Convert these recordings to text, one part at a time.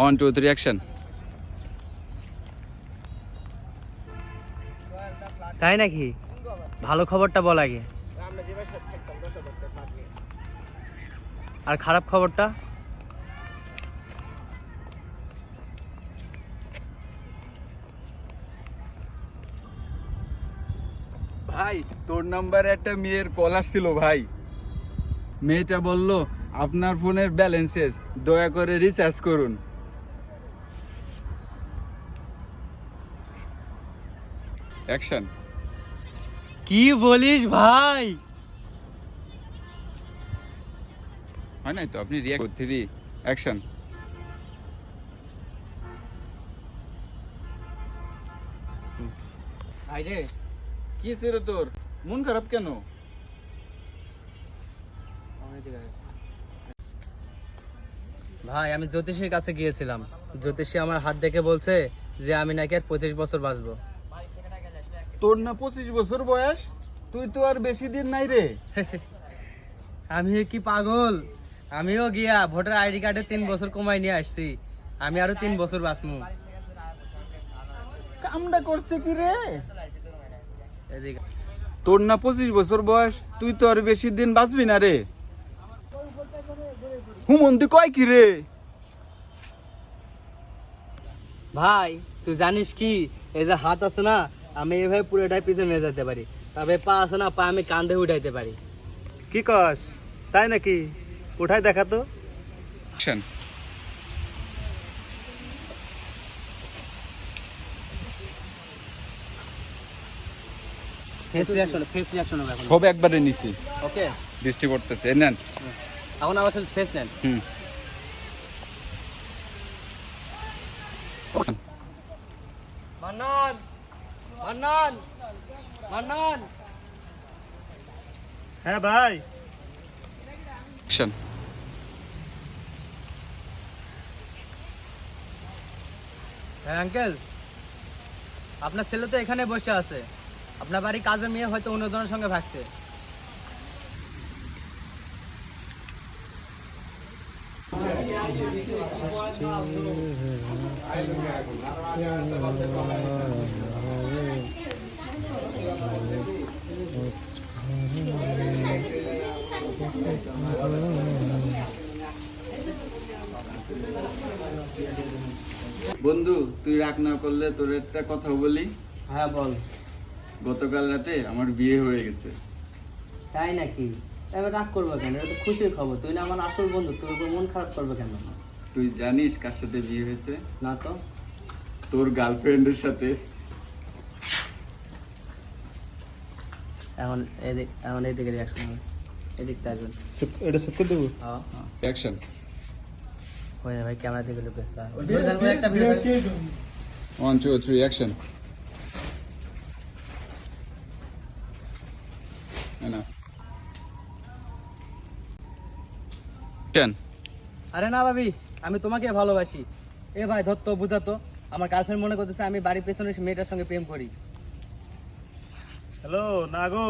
One two three action তাই নাকি? ভালো খবরটা বল আগে। আর খারাপ খবরটা? ভাই তোর নাম্বারে একটা মেয়ের কল আসছিল ভাই। মেয়েটা বলল আপনার ফোনের ব্যালেন্স শেষ দয়া করে রিচার্জ করুন। অ্যাকশন কি বলিস ভাই? হয় নাই তো? আপনি রিয়াক্ট করতে দিই অ্যাকশন ভাই রে কি ছিল তোর? মন খারাপ কেন? ভাই আমি জ্যোতিষীর কাছে গিয়েছিলাম। জ্যোতিষী আমার হাত দেখে বলছে যে আমি নাকি আর পঁচিশ বছর বাঁচবো। তোর না পঁচিশ বছর বয়স? তুই তো আর বেশি দিন নাই রে। আমি কি পাগল? আমিও গিয়া ভোটার আইডি কার্ডে তিন বছর কমাই নিয়ে আসছি। আমি আরও তিন বছর বাঁচবো কামটা করছে কি রে? তোর না পঁচিশ বছর বয়স? তুই তো আর বেশি দিন বাঁচবি না রে। হুমন্তি কয় কি রে? ভাই তুই জানিস কি? এই যে হাত আছে না আমি এইভাবে পুরোটাই পিছনে নিয়ে যেতে পারি। তবে পা আছে না পা আমি কান্ধে উঠাইতে পারি। কি কস? তাই নাকি? উঠাই দেখা তো। ফেস রিয়াকশন ফেস রিয়াকশন হবে এখন। সব একবারে নিছি। ওকে দৃষ্টি পড়তেছে এই নেন। এখন আমার খালি ফেস নেন। হুম। মান্নান মান্নান মান্নান। হ্যাঁ ভাই। অ্যাকশন হ্যাঁ আঙ্কেল। আপনার ছেলে তো এখানে বসে আছে। আপনার বাড়ি কাজের মেয়ে হয়তো অন্যজনের সঙ্গে ভাগছে। বন্ধু তুই রাগ না করলে তোর একটা কথা বলি? হ্যাঁ বল। গতকাল রাতে আমার বিয়ে হয়ে গেছে। তাই নাকি? এবার রাগ করব কেন? এটা তো খুশির খবর। তুই না আমার আসল বন্ধু তোর উপর মন খারাপ করবে কেন? তুই জানিস কার সাথে বিয়ে হয়েছে? না তো? তোর গার্লফ্রেন্ডের সাথে। এখন এদিক এখন এদিকে রিয়াকশন হবে। এদিকটা আসবেন। এটা সত্যি দেবো? হ্যাঁ অ্যাকশন হয়ে যাবে ভাই ক্যামেরা থেকে একটা video one two three action আরে না ভাবি আমি তোমাকে ভালোবাসি। এ ভাই ধরতো বুঝাতো আমার গার্লফ্রেন্ড মনে করতেছে আমি বাড়ির পেছনে মেয়েটার সঙ্গে প্রেম করি। হ্যালো, না গো।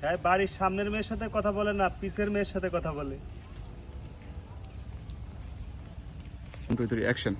হ্যাঁ বাড়ির সামনের মেয়ের সাথে কথা বলে না, পিসের মেয়ের সাথে কথা বলে। অ্যাকশন